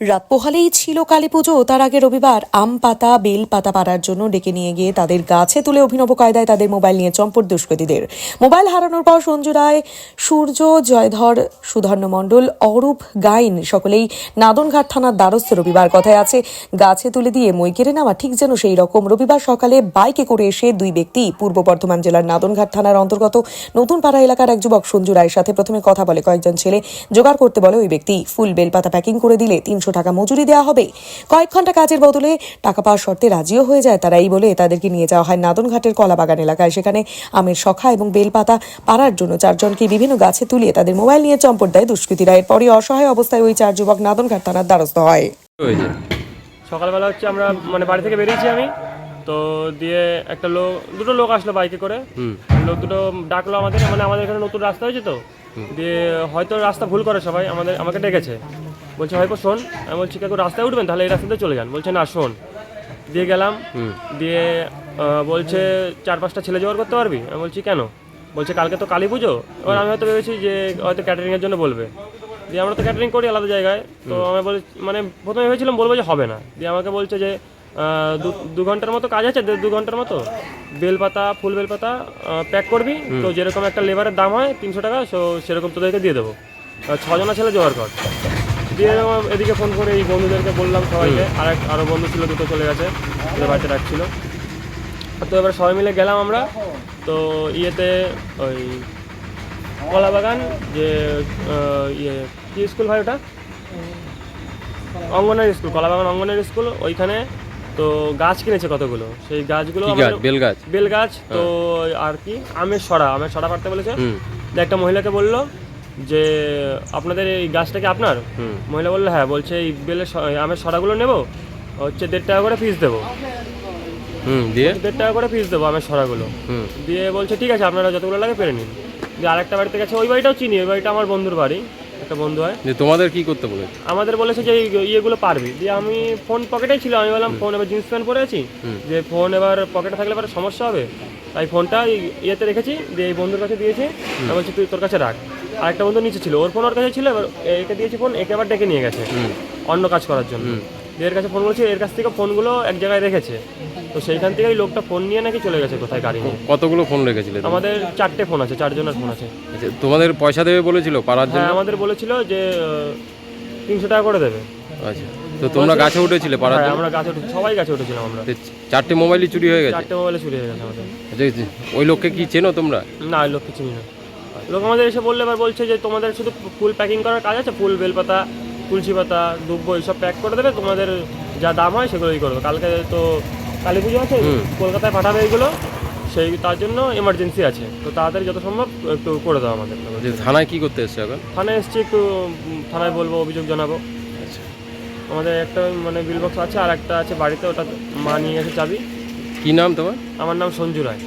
রাত পোহালেই ছিল কালী পুজো। তার আগে রবিবার আম পাতা, বেল পাতা পাড়ার জন্য ডেকে নিয়ে গিয়ে তাদের গাছে তুলে অভিনব কায়দায় তাদের মোবাইল নিয়ে চম্পট দুষ্কৃতীদের। মোবাইল হারানোর পর সঞ্জু রায়, সূর্য, জয়ধর, সুধর্ণ মণ্ডল, অরূপ গাইন সকলেই নাদনঘাট থানার দ্বারস্থ রবিবার কথায় আছে, গাছে তুলে দিয়ে মই কেড়ে নেওয়া ঠিক যেন সেই রকম। রবিবার সকালে বাইকে করে এসে দুই ব্যক্তি পূর্ব বর্ধমান জেলার নাদনঘাট থানার অন্তর্গত নতুন পাড়া এলাকার এক যুবক সঞ্জু রায়ের সাথে প্রথমে কথা বলে কয়েকজন ছেলে জোগাড় করতে বলে ওই ব্যক্তি ফুল বেলপাতা প্যাকিং করে দিলে তিনশো টাকা মজুরি দেওয়া হবে। কয়েক ঘণ্টা কাজের বদলে টাকা পাওয়ার শর্তে রাজিও হয়ে যায় তারা এই বলে তাদেরকে নিয়ে যাওয়া হয় নাদনঘাটের কলাবাগান এলাকায়। সেখানে আমের শখা এবং বেলপাতা পাড়ার জন্য চারজনকে বিভিন্ন গাছে তুলিয়ে তাদের মোবাইল নিয়ে চম্পট দেয় দুষ্কৃতীরা। এরপরই অসহায় অবস্থায় ওই চার যুবক নাদনঘাট থানার দ্বারস্থ হয়। সকালবেলা হচ্ছে আমরা মানে বাড়ি থেকে বেরিয়েছি আমি। তো দিয়ে একটা লোক দুটো লোক আসলো বাইকে করে। হুম। লোক দুটো ডাকলো আমাদের মানে আমাদের এখানে নতুন রাস্তা হয়েছে তো। দিয়ে হয়তো রাস্তা ভুল করে সবাই আমাদের আমাকে ডেকেছে। বলছে হয়তো শোন। আমি বলছি কাকু রাস্তায় উঠবেন? তাহলে এই রাস্তাতে চলে যান। বলছে না শোন। দিয়ে গেলাম। দিয়ে বলছে চার পাঁচটা ছেলে জোগাড় করতে পারবি? আমি বলছি কেন? বলছে কালকে তো কালী পুজো। এবার আমি হয়তো ভেবেছি যে হয়তো ক্যাটারিংয়ের জন্য বলবে। দিয়ে আমরা তো ক্যাটারিং করি আলাদা জায়গায়। তো আমি বল মানে প্রথমে ভেবেছিলাম বলব যে হবে না। দিয়ে আমাকে বলছে যে দু- দু ঘণ্টার মতো কাজ আছে দেড় দু ঘণ্টার মতো? বেলপাতা ফুল বেলপাতা প্যাক করবি? তো যেরকম একটা লেবারের দাম হয় তিনশো টাকা সো সেরকম তোদেরকে দিয়ে দেবো। ছজনা ছেলে জোগাড় কর। দিয়ে আমার এদিকে ফোন করে এই বন্ধুদেরকে বললাম সবাইকে। আর এক আরও বন্ধু ছিল দুটো চলে গেছে ওদের বাড়িতে রাখছিল তো এবার সবাই মিলে গেলাম আমরা। তো ইয়েতে ওই কলাবাগান যে ইয়ে কি স্কুল ভাই ওটা? অঙ্গনারী স্কুল কলাবাগান অঙ্গনারী স্কুল ওইখানে। তো গাছ কিনেছে কতগুলো? সেই গাছগুলো বেল গাছ? বেল গাছ তো আর কি? আমের সরা আমের সরা পারতে বলেছে। একটা মহিলাকে বলল যে আপনাদের এই গাছটা কি আপনার মহিলা বলল হ্যাঁ বলছে এই বেলের আমের সরাগুলো নেব হচ্ছে দেড় টাকা করে পিস দেবো। হুম দিয়ে? দেড় টাকা করে পিস দেবো আমের সরাগুলো। দিয়ে বলছে ঠিক আছে আপনারা যতগুলো লাগে পেরে নিন। দিয়ে আরেকটা বাড়িতে গেছে ওই বাড়িটাও চিনি ওই বাড়িটা আমার বন্ধুর বাড়ি। একটা বন্ধু হয়। যে তোমাদের কি করতে বলেছে? আমাদের বলেছে যে ইয়েগুলো পারবি। দিয়ে আমি ফোন পকেটেই ছিল আমি বললাম ফোন এবার জিন্স প্যান্ট পরে আছি? যে ফোন এবার পকেটে থাকলে পরে সমস্যা হবে। তাই ফোনটা ইয়েতে রেখেছি দিয়ে এই বন্ধুর কাছে দিয়েছি। বলছি তুই তোর কাছে রাখ। আরেকটা বন্ধু নিচে ছিল ওর ফোন ওর কাছে ছিল এবার একে দিয়েছি ফোন একে আবার ডেকে নিয়ে গেছে অন্য কাজ করার জন্য। এর কাছে ফোন বলছি এর কাছ থেকে ফোনগুলো এক জায়গায় রেখেছে। তো সেইখান থেকেই লোকটা ফোন নিয়ে নাকি চলে গেছে কোথায় গাড়ি নিয়ে। কতগুলো ফোন রেখেছিলে? আমাদের চারটে ফোন আছে চারজনের ফোন আছে। আচ্ছা, তোমাদের পয়সা দেবে বলেছিল পাড়ার জন্য? হ্যাঁ আমাদের বলেছিল যে তিনশো টাকা করে দেবে। আচ্ছা তো তোমরা গাছে উঠেছিলে পাড়ার হ্যাঁ আমরা গাছে উঠে সবাই গাছে উঠেছিলাম আমরা। চারটে মোবাইলই চুরি হয়ে গেছে? চারটে মোবাইলে চুরি হয়ে গেছে আমাদের। আচ্ছা, ওই লোককে কি চেনো তোমরা? না ওই লোককে কিছু না। লোক আমাদের এসে বললে এবার বলছে যে তোমাদের শুধু ফুল প্যাকিং করার কাজ আছে ফুল বেলপাতা তুলসী পাতা দুব্বো এইসব প্যাক করে দেবে তোমাদের যা দাম হয় সেগুলোই করবে। কালকে তো কালী পুজো আছে। কলকাতায় পাঠাবে এইগুলো সেই তার জন্য এমার্জেন্সি আছে। তো তাড়াতাড়ি যত সম্ভব একটু করে দাও আমাদের। থানায় কি করতে এসছো এখন? থানায় এসছি একটু থানায় বলব অভিযোগ জানাব। আচ্ছা। আমাদের একটা মানে বিল বক্স আছে আর একটা আছে বাড়িতে ওটা মা নিয়ে গেছে চাবি। কি নাম তোমার? আমার নাম সঞ্জু রায়।